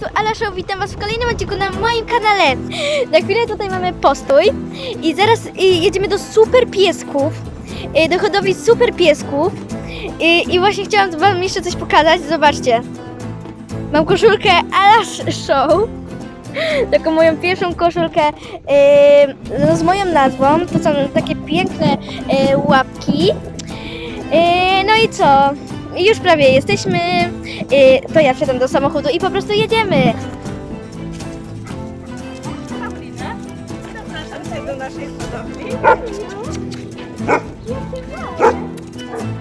tu Ala Show, witam Was w kolejnym odcinku na moim kanale. Na chwilę tutaj mamy postój i zaraz y, jedziemy do super piesków, y, do hodowli super piesków y, i właśnie chciałam Wam jeszcze coś pokazać, zobaczcie. Mam koszulkę Ala Show, taką moją pierwszą koszulkę no, z moją nazwą, to są takie piękne łapki. No i co? Już prawie jesteśmy. Y, to ja wsiadam do samochodu i po prostu jedziemy. Zapraszam do naszej hodowli.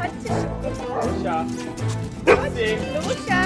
Chodźcie szybko. Lucia.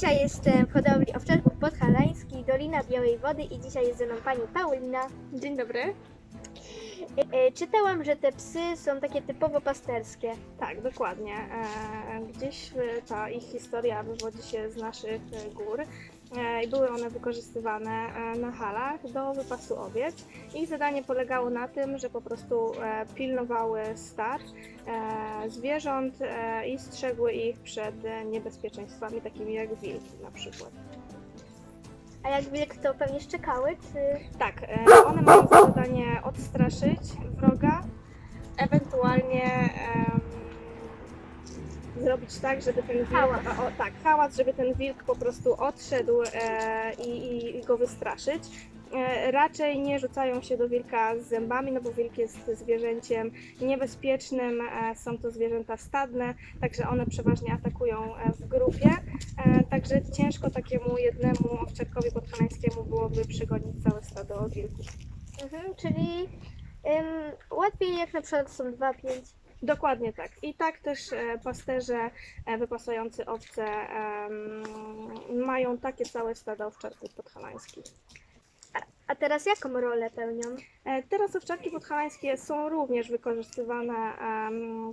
Dzisiaj jestem w hodowli owczarków podhalańskich, Dolina Białej Wody i dzisiaj jest ze mną pani Paulina. Dzień dobry. Y, y, czytałam, że te psy są takie typowo pasterskie. Tak, dokładnie. E, Gdzieś e, ta ich historia wywodzi się z naszych e, gór e, i były one wykorzystywane e, na halach do wypasu owiec. Ich zadanie polegało na tym, że po prostu e, pilnowały stad e, zwierząt e, i strzegły ich przed e, niebezpieczeństwami takimi jak wilki na przykład. A jak wilk to pewnie szczekały, czy... Tak, e, one mają za zadanie odstraszyć wroga, ewentualnie zrobić tak, żeby ten wilk, Hałas. O, tak, hałas, żeby ten wilk po prostu odszedł e, i, i go wystraszyć. E, Raczej nie rzucają się do wilka z zębami, no bo wilk jest zwierzęciem niebezpiecznym, e, są to zwierzęta stadne, także one przeważnie atakują e, w grupie, e, także ciężko takiemu jednemu owczarkowi podhalańskiemu byłoby przegonić całe stado wilków. Mhm, czyli ym, łatwiej jak na przykład są dwa, pięć. Dokładnie tak. I tak też e, pasterze e, wypasający owce mają takie całe stada owczarków podhalańskich. A teraz jaką rolę pełnią? E, Teraz owczarki podhalańskie są również wykorzystywane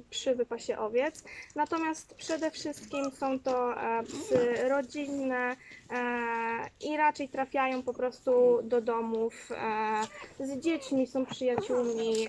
przy wypasie owiec, natomiast przede wszystkim są to psy rodzinne i raczej trafiają po prostu do domów z dziećmi, są przyjaciółmi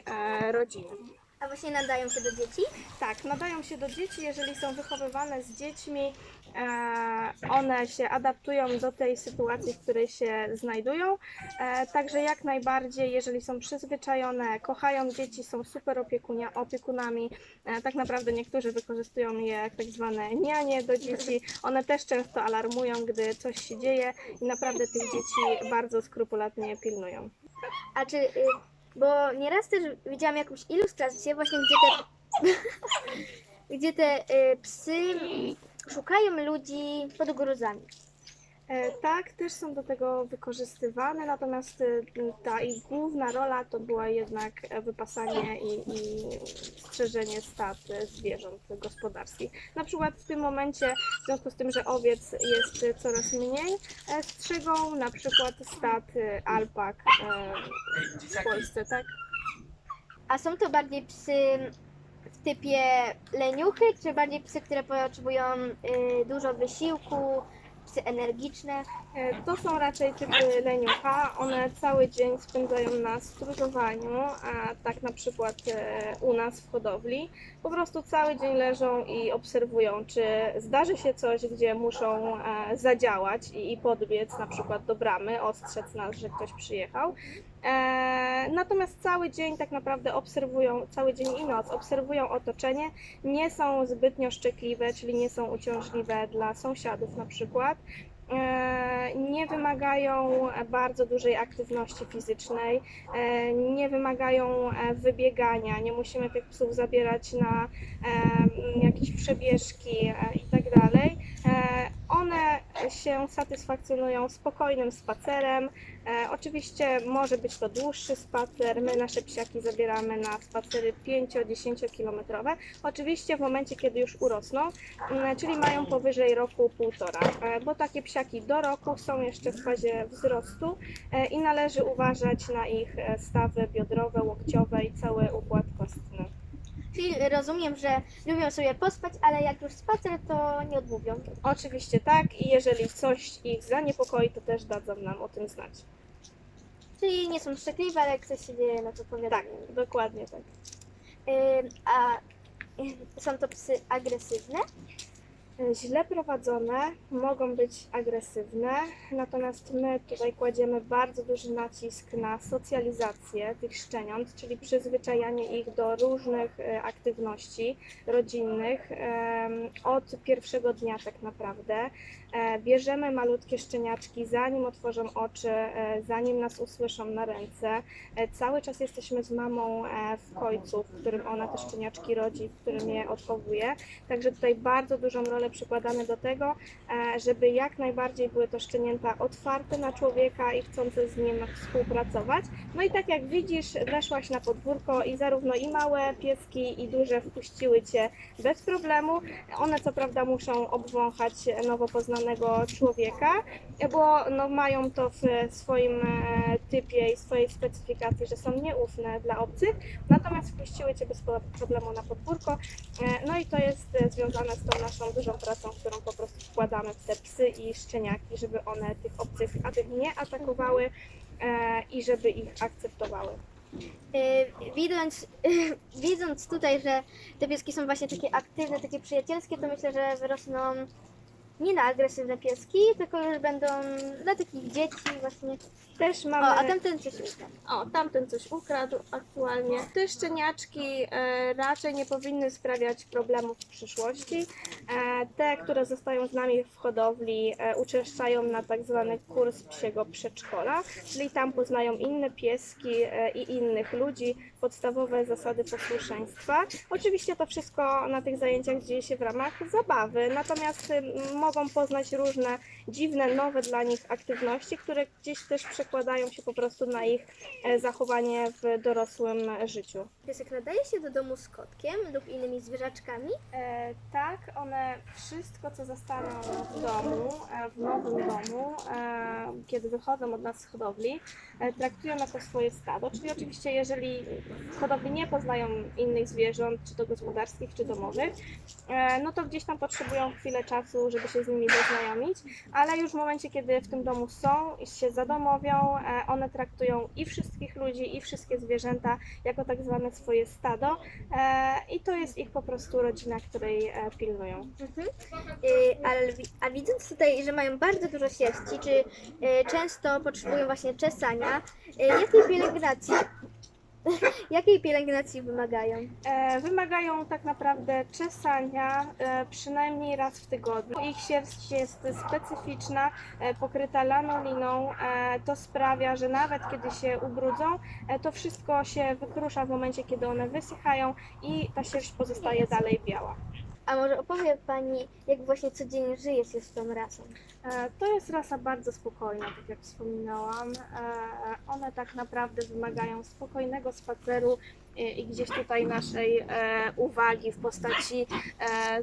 rodziny. A właśnie nadają się do dzieci? Tak, nadają się do dzieci, jeżeli są wychowywane z dziećmi, e, one się adaptują do tej sytuacji, w której się znajdują. E, także jak najbardziej, jeżeli są przyzwyczajone, kochają dzieci, są super opiekunia, opiekunami, e, tak naprawdę niektórzy wykorzystują je jak tak zwane nianie do dzieci. One też często alarmują, gdy coś się dzieje i naprawdę tych dzieci bardzo skrupulatnie pilnują. A czy, y, bo nieraz też widziałam jakąś ilustrację właśnie, gdzie te, gdzie te y, psy szukają ludzi pod gruzami. E, Tak, też są do tego wykorzystywane, natomiast e, ta ich główna rola to była jednak wypasanie i, i strzeżenie stad zwierząt gospodarskich. Na przykład w tym momencie, w związku z tym, że owiec jest coraz mniej, e, strzegą na przykład stad alpak w Polsce, tak? A są to bardziej psy w typie leniuchy, czy bardziej psy, które potrzebują dużo wysiłku, psy energiczne? E, To są raczej typy leniucha. One cały dzień spędzają na stróżowaniu, a tak na przykład e, u nas w hodowli. Po prostu cały dzień leżą i obserwują, czy zdarzy się coś, gdzie muszą e, zadziałać i podbiec na przykład do bramy, ostrzec nas, że ktoś przyjechał. E, natomiast cały dzień tak naprawdę obserwują, cały dzień i noc obserwują otoczenie, nie są zbytnio szczekliwe, czyli nie są uciążliwe dla sąsiadów na przykład. E, nie wymagają bardzo dużej aktywności fizycznej, e, nie wymagają wybiegania, nie musimy tych psów zabierać na jakieś przebieżki e, One się satysfakcjonują spokojnym spacerem. E, oczywiście może być to dłuższy spacer. My nasze psiaki zabieramy na spacery 5-10 kilometrowe. Oczywiście w momencie, kiedy już urosną, m, czyli mają powyżej roku półtora, e, bo takie psiaki do roku są jeszcze w fazie wzrostu e, i należy uważać na ich stawy biodrowe, łokciowe i cały układ kostny. Czyli rozumiem, że lubią sobie pospać, ale jak już spacer, to nie odmówią. Oczywiście tak i jeżeli coś ich zaniepokoi, to też dadzą nam o tym znać. Czyli nie są szczekliwe, ale jak coś się dzieje, no to Tak, powiadają. dokładnie tak. Ym, a ym, są to psy agresywne? Źle prowadzone mogą być agresywne, natomiast my tutaj kładziemy bardzo duży nacisk na socjalizację tych szczeniąt, czyli przyzwyczajanie ich do różnych e, aktywności rodzinnych od pierwszego dnia tak naprawdę. E, Bierzemy malutkie szczeniaczki, zanim otworzą oczy, e, zanim nas usłyszą na ręce. Cały czas jesteśmy z mamą w końcu, w którym ona te szczeniaczki rodzi, w którym je odchowuje. Także tutaj bardzo dużą rolę przykładamy do tego, e, żeby jak najbardziej były to szczenięta otwarte na człowieka i chcące z nim współpracować. No i tak jak widzisz, weszłaś na podwórko i zarówno i małe pieski, i duże wpuściły Cię bez problemu. One co prawda muszą obwąchać nowo poznanego człowieka, bo no, mają to w swoim e, typie i swojej specyfikacji, że są nieufne dla obcych, natomiast wpuściły Cię bez problemu na podwórko. E, No i to jest związane z tą naszą dużą pracą, którą po prostu wkładamy w te psy i szczeniaki, żeby one tych obcych aby nie atakowały e, i żeby ich akceptowały. Yy, widząc, widząc tutaj, że te pieski są właśnie takie aktywne, takie przyjacielskie, to myślę, że wyrosną nie na agresywne pieski, tylko już będą dla takich dzieci właśnie. Też O, mamy... a tamten coś ukradł. O, tamten coś ukradł aktualnie. Te szczeniaczki e, raczej nie powinny sprawiać problemów w przyszłości. E, te, które zostają z nami w hodowli, e, uczęszczają na tak zwany kurs psiego przedszkola, czyli tam poznają inne pieski e, i innych ludzi, podstawowe zasady posłuszeństwa. Oczywiście to wszystko na tych zajęciach dzieje się w ramach zabawy, natomiast y, mogą poznać różne dziwne, nowe dla nich aktywności, które gdzieś też przekładają się po prostu na ich e, zachowanie w dorosłym życiu. Piesek nadaje się do domu z kotkiem lub innymi zwierzaczkami. E, tak, one wszystko, co zostaną w domu, e, w nowym domu, e, kiedy wychodzą od nas z hodowli, e, traktują jako swoje stado. Czyli oczywiście, jeżeli w hodowli nie poznają innych zwierząt, czy to gospodarskich, czy domowych, e, no to gdzieś tam potrzebują chwilę czasu, żeby się z nimi zaznajomić, ale już w momencie, kiedy w tym domu są i się zadomowią, e, one traktują i wszystkich ludzi, i wszystkie zwierzęta jako tak zwane swoje stado e, i to jest ich po prostu rodzina, której e, pilnują. Mhm. Wi- a widząc tutaj, że mają bardzo dużo sierści, czy często potrzebują właśnie czesania, jakiej pielęgnacji, jakiej pielęgnacji wymagają? E, Wymagają tak naprawdę czesania e, przynajmniej raz w tygodniu. Ich sierść jest specyficzna, e, pokryta lanoliną. E, To sprawia, że nawet kiedy się ubrudzą, e, to wszystko się wykrusza w momencie, kiedy one wysychają i ta sierść pozostaje dalej biała. A może opowie Pani, jak właśnie codziennie żyje się z tą rasą? E, To jest rasa bardzo spokojna, tak jak wspominałam. E, One tak naprawdę wymagają spokojnego spaceru i gdzieś tutaj naszej e, uwagi w postaci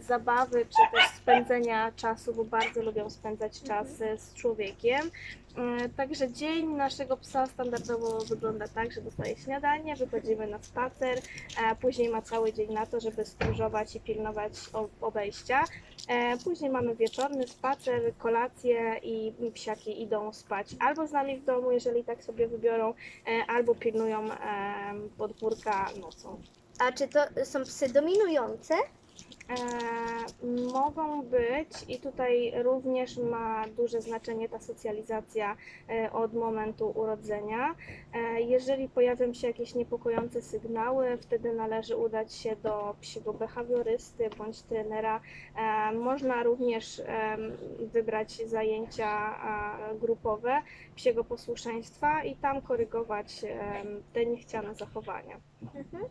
zabawy czy też spędzenia czasu, bo bardzo lubią spędzać czas z człowiekiem. E, Także dzień naszego psa standardowo wygląda tak, że dostaje śniadanie, wychodzimy na spacer, e, później ma cały dzień na to, żeby stróżować i pilnować obejścia. E, Później mamy wieczorny spacer, kolację i psiaki idą spać albo z nami w domu, jeżeli tak sobie wybiorą, albo pilnują podwórka nocą. A czy to są psy dominujące? E, mogą być i tutaj również ma duże znaczenie ta socjalizacja e, od momentu urodzenia. E, jeżeli pojawią się jakieś niepokojące sygnały, wtedy należy udać się do psiego behawiorysty bądź trenera. Można również wybrać zajęcia grupowe psiego posłuszeństwa i tam korygować te niechciane zachowania. Mhm.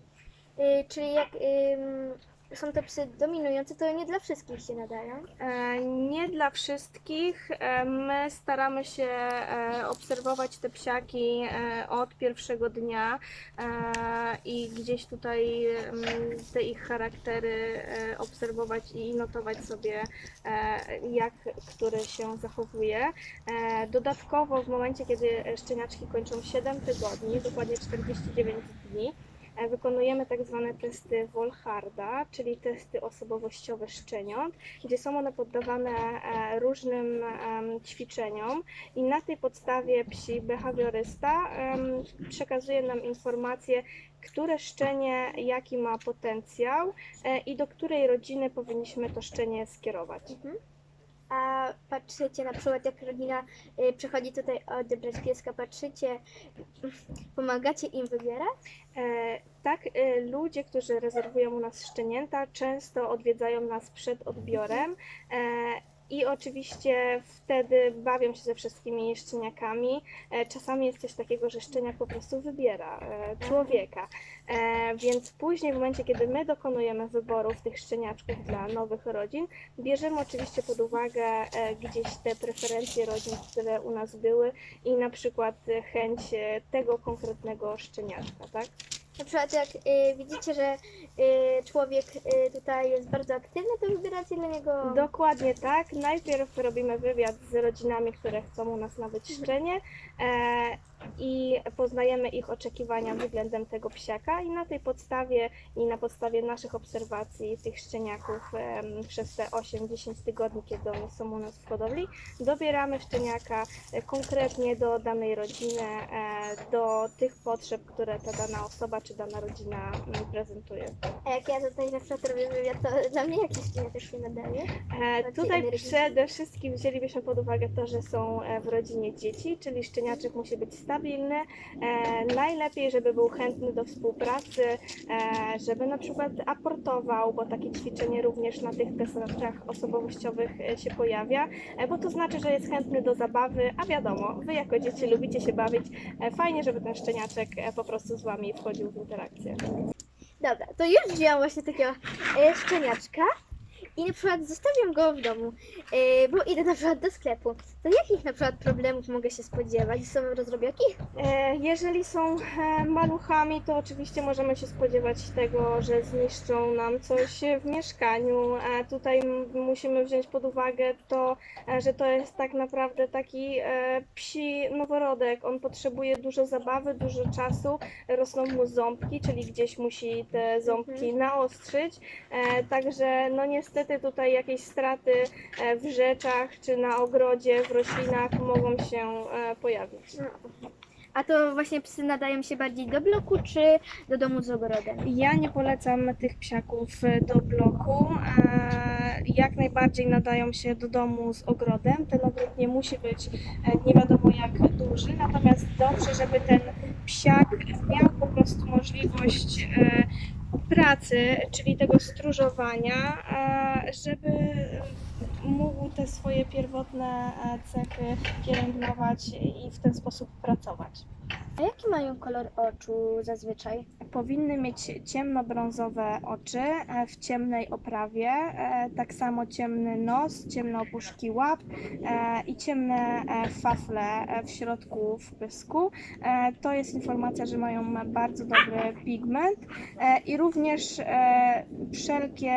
Y, czyli jak są to psy dominujące, to nie dla wszystkich się nadają. E, Nie dla wszystkich. E, My staramy się e, obserwować te psiaki od pierwszego dnia i gdzieś tutaj mm, te ich charaktery obserwować i notować sobie, jak który się zachowuje. Dodatkowo w momencie, kiedy szczeniaczki kończą 7 tygodni, dokładnie 49 dni, Wykonujemy tak zwane testy Wolharda, czyli testy osobowościowe szczeniąt, gdzie są one poddawane e, różnym ćwiczeniom i na tej podstawie psi behawiorysta przekazuje nam informacje, które szczenie jaki ma potencjał e, i do której rodziny powinniśmy to szczenie skierować. A patrzycie na przykład, jak rodzina y, przychodzi tutaj odebrać pieska, patrzycie, pomagacie im wybierać? E, Tak, e, ludzie, którzy rezerwują u nas szczenięta, często odwiedzają nas przed odbiorem. e, I oczywiście wtedy bawią się ze wszystkimi szczeniakami. E, Czasami jest coś takiego, że szczeniak po prostu wybiera e, człowieka. E, Więc później, w momencie, kiedy my dokonujemy wyborów tych szczeniaczków dla nowych rodzin, bierzemy oczywiście pod uwagę gdzieś te preferencje rodzin, które u nas były i na przykład chęć tego konkretnego szczeniaczka, tak? Na przykład jak y, widzicie, że y, człowiek y, tutaj jest bardzo aktywny, to wybieracie dla niego... Dokładnie tak. Najpierw robimy wywiad z rodzinami, które chcą u nas nabyć szczenie e, i poznajemy ich oczekiwania względem tego psiaka i na tej podstawie i na podstawie naszych obserwacji tych szczeniaków przez te 8-10 tygodni, kiedy one są u nas w hodowli, dobieramy szczeniaka e, konkretnie do danej rodziny, e, do tych potrzeb, które ta dana osoba czy dana rodzina mm, prezentuje. A jak ja tutaj na przykład robię wywiad, to dla mnie jakieś szczenia też się nadaje. E, Tutaj przede wszystkim wzięlibyśmy pod uwagę to, że są w rodzinie dzieci, czyli szczeniaczek musi być stabilny. E, najlepiej, żeby był chętny do współpracy, e, żeby na przykład aportował, bo takie ćwiczenie również na tych testach osobowościowych e, się pojawia, bo to znaczy, że jest chętny do zabawy, a wiadomo, wy jako dzieci lubicie się bawić. Fajnie, żeby ten szczeniaczek po prostu z wami wchodził w interakcję. Dobra, to już wzięłam właśnie takiego e, szczeniaczka i na przykład zostawiam go w domu, e, bo idę na przykład do sklepu. To jakich na przykład problemów mogę się spodziewać? Są rozrobiaki? E, Jeżeli są e, maluchami, to oczywiście możemy się spodziewać tego, że zniszczą nam coś w mieszkaniu. E, Tutaj musimy wziąć pod uwagę to, że to jest tak naprawdę taki psi noworodek. On potrzebuje dużo zabawy, dużo czasu, rosną mu ząbki, czyli gdzieś musi te ząbki naostrzyć. Także no niestety tutaj jakieś straty w rzeczach czy na ogrodzie, w roślinach mogą się e, pojawić. A to właśnie psy nadają się bardziej do bloku czy do domu z ogrodem? Ja nie polecam tych psiaków do bloku. e, Jak najbardziej nadają się do domu z ogrodem. Ten ogród nie musi być e, nie wiadomo jak duży, natomiast dobrze, żeby ten psiak miał po prostu możliwość e, pracy, czyli tego stróżowania, e, żeby mógł te swoje pierwotne e, cechy pielęgnować i w ten sposób pracować. A jaki mają kolor oczu zazwyczaj? Powinny mieć ciemnobrązowe oczy e, w ciemnej oprawie, e, tak samo ciemny nos, ciemne opuszki łap e, i ciemne e, fafle e, w środku w pysku. E, To jest informacja, że mają bardzo dobry pigment e, i również e, wszelkie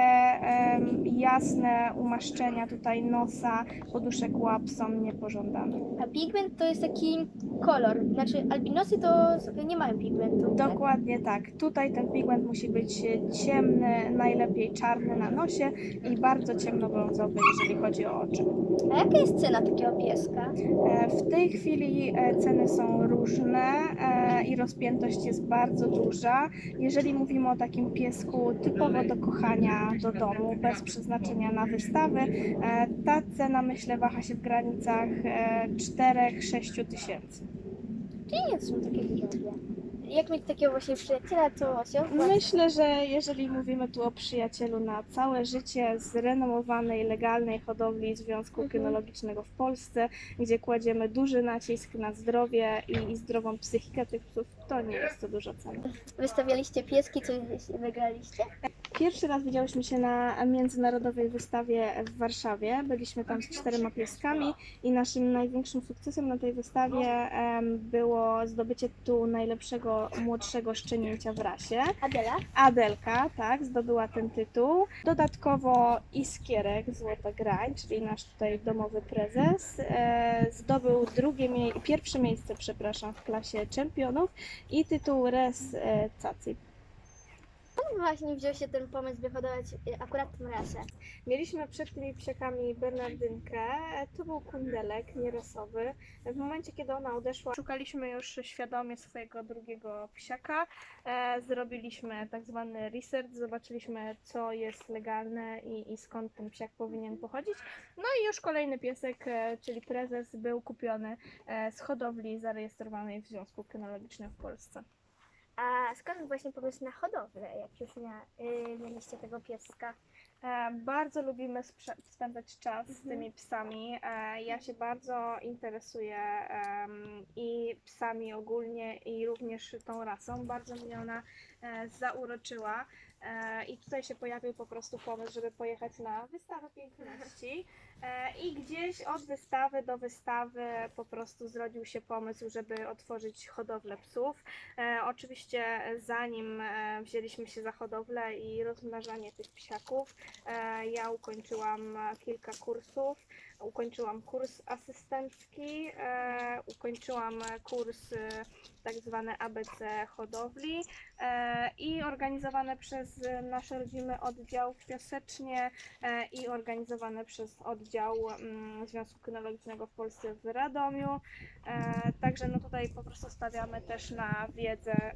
jasne umaszczenia tutaj nosa, poduszek łap są niepożądane. A pigment to jest taki kolor, znaczy albinosy to nie mają pigmentu. tak? Dokładnie tak. Tutaj ten pigment musi być ciemny, najlepiej czarny na nosie i bardzo ciemnobrązowy, jeżeli chodzi o oczy. A jaka jest cena takiego pieska? E, W tej chwili e, ceny są różne e, i rozpiętość jest bardzo duża. Jeżeli mówimy o takim piesku typowo do kochania do domu, bez przeznaczenia na wystawy, ta cena myślę waha się w granicach e, 4-6 tysięcy. Czyli nie są takie drogie. Jak mieć takiego właśnie przyjaciela, to się opłaca. Myślę, że jeżeli mówimy tu o przyjacielu na całe życie z renomowanej, legalnej hodowli Związku Mhm. Kynologicznego w Polsce, gdzie kładziemy duży nacisk na zdrowie i, i zdrową psychikę tych psów, to nie jest to dużo ceny. Wystawialiście pieski, coś wygraliście? Pierwszy raz widziałyśmy się na międzynarodowej wystawie w Warszawie. Byliśmy tam z czterema pieskami i naszym największym sukcesem na tej wystawie było zdobycie tytułu najlepszego młodszego szczenięcia w rasie. Adela? Adelka, tak, zdobyła ten tytuł. Dodatkowo Iskierek, Złota Grań, czyli nasz tutaj domowy prezes, e, zdobył drugie mie- pierwsze miejsce, przepraszam, w klasie czempionów i tytuł Res e, Cacy. Skąd właśnie wziął się ten pomysł, by hodować y, akurat tą rasę? Mieliśmy przed tymi psiakami Bernardynkę, to był kundelek nierasowy. W momencie, kiedy ona odeszła, szukaliśmy już świadomie swojego drugiego psiaka. E, zrobiliśmy tak zwany research, zobaczyliśmy co jest legalne i, i skąd ten psiak powinien pochodzić. No i już kolejny piesek, e, czyli prezes, był kupiony e, z hodowli zarejestrowanej w Związku Kynologicznym w Polsce. A skąd właśnie pomysł na hodowlę, jak już mia, y, mieliście tego pieska? E, Bardzo lubimy sprze- spędzać czas z Mhm. tymi psami. E, Ja się bardzo interesuję em, i psami ogólnie, i również tą rasą. Bardzo mnie ona e, zauroczyła. E, I tutaj się pojawił po prostu pomysł, żeby pojechać na wystawę piękności. E, I gdzieś od wystawy do wystawy po prostu zrodził się pomysł, żeby otworzyć hodowlę psów. E, oczywiście zanim wzięliśmy się za hodowlę i rozmnażanie tych psiaków, ja ukończyłam kilka kursów. Ukończyłam kurs asystencki, e, ukończyłam kurs e, tak zwany ABC hodowli e, i organizowane przez nasz rodzimy oddział w Piasecznie e, i organizowane przez oddział mm, Związku Kynologicznego w Polsce w Radomiu. E, Także no tutaj po prostu stawiamy też na wiedzę.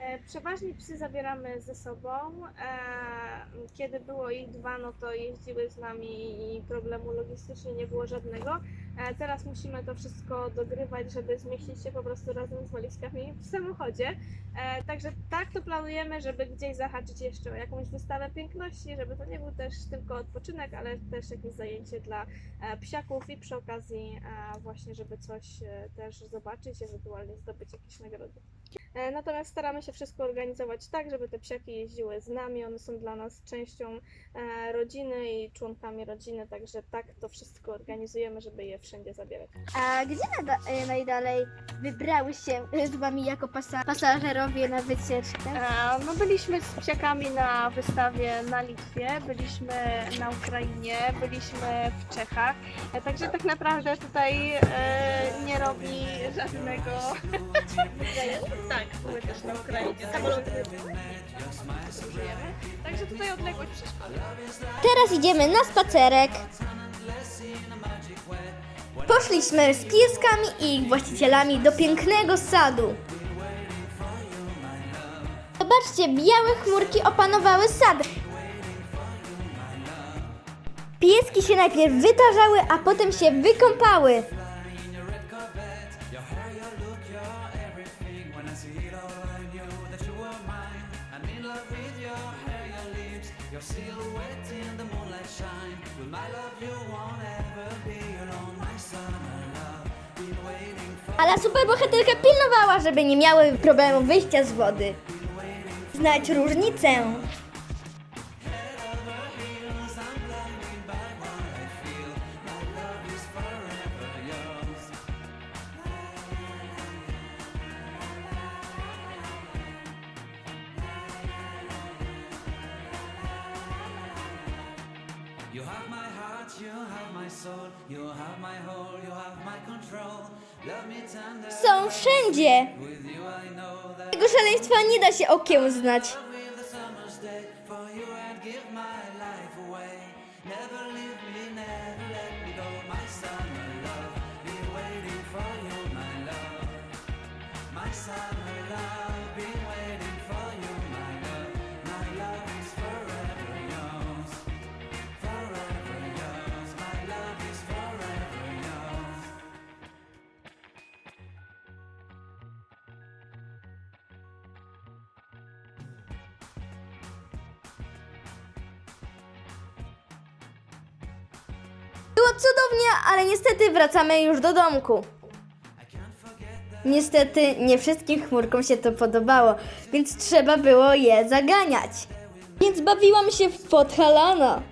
E, Przeważnie psy zabieramy ze sobą. E, Kiedy było ich dwa, no to jeździły z nami i problemu logistycznie nie było żadnego. E, Teraz musimy to wszystko dogrywać, żeby zmieścić się po prostu razem z walizkami w samochodzie. Także tak to planujemy, żeby gdzieś zahaczyć jeszcze o jakąś wystawę piękności, żeby to nie był też tylko odpoczynek, ale też jakieś zajęcie dla psiaków i przy okazji właśnie, żeby coś też zobaczyć, ewentualnie zdobyć jakieś nagrody. E, Natomiast staramy się wszystko organizować tak, żeby te psiaki jeździły z nami. One są dla nas częścią e, rodziny i członkami rodziny, także tak to wszystko organizujemy, żeby je wszędzie zabierać. A gdzie y, najdalej wybrały się z wami jako pasa- pasażerowie na wycieczkę? E, No byliśmy z psiakami na wystawie na Litwie, byliśmy na Ukrainie, byliśmy w Czechach, E, także tak naprawdę tutaj e, nie robi żadnego... tak, były też na Ukrainie. Samoloty. Także tutaj odległość przeszkadza. Teraz idziemy na spacerek. Poszliśmy z pieskami i ich właścicielami do pięknego sadu. Zobaczcie, białe chmurki opanowały sad. Pieski się najpierw wytarzały, a potem się wykąpały. Ale superbohaterka pilnowała, żeby nie miały problemu wyjścia z wody. Znać różnicę. You have my heart, you have my soul, you have my whole, you have my control. Love me tender. Są wszędzie. With you I know that Tego szaleństwa nie da się okiełznać. with the summer's day for you I'd give my life away. Never leave me, never let me go. My summer love, be waiting for you, my love. My summer cudownie, ale niestety wracamy już do domku. Niestety nie wszystkim chmurkom się to podobało, więc trzeba było je zaganiać. więc bawiłam się w Podhalana.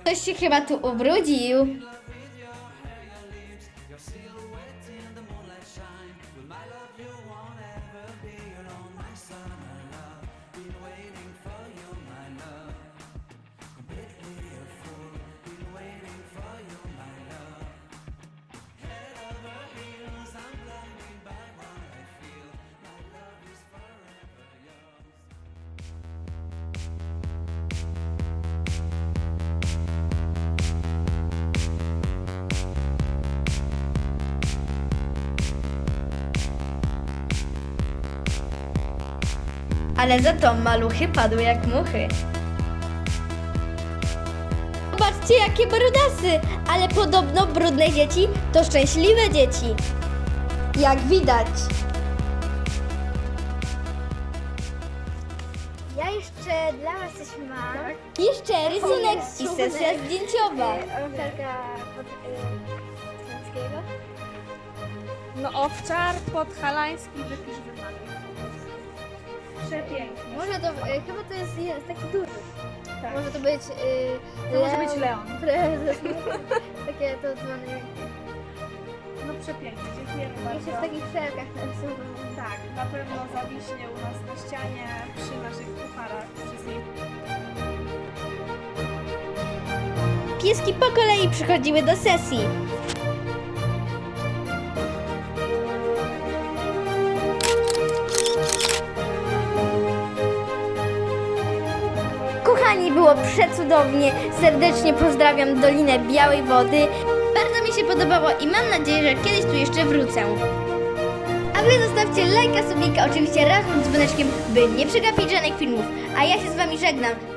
Ktoś się chyba tu ubrudził. Ale za to maluchy padły jak muchy. Zobaczcie jakie brudasy, ale podobno brudne dzieci to szczęśliwe dzieci. Jak widać. Ja jeszcze dla Was coś mam. Jeszcze rysunek i sesja zdjęciowa. Owczarka pod Śląskiego. No owczar podhalański wypisz. Przepiękny. Może to, e, chyba to jest, jest taki duży. Tak. Może to być To może być Leon. Prezes. Takie to dzwony. No przepiękny, dziękujemy w bardzo. takich szelkach narysowane. Tak, na pewno zawiśnie u nas na ścianie przy naszych pucharach wszystkich. Pieski po kolei przychodziły do sesji. Było przecudownie. Serdecznie pozdrawiam Dolinę Białej Wody. Bardzo mi się podobało i mam nadzieję, że kiedyś tu jeszcze wrócę. A wy zostawcie lajka, subika, oczywiście razem z dzwoneczkiem, by nie przegapić żadnych filmów. A ja się z wami żegnam.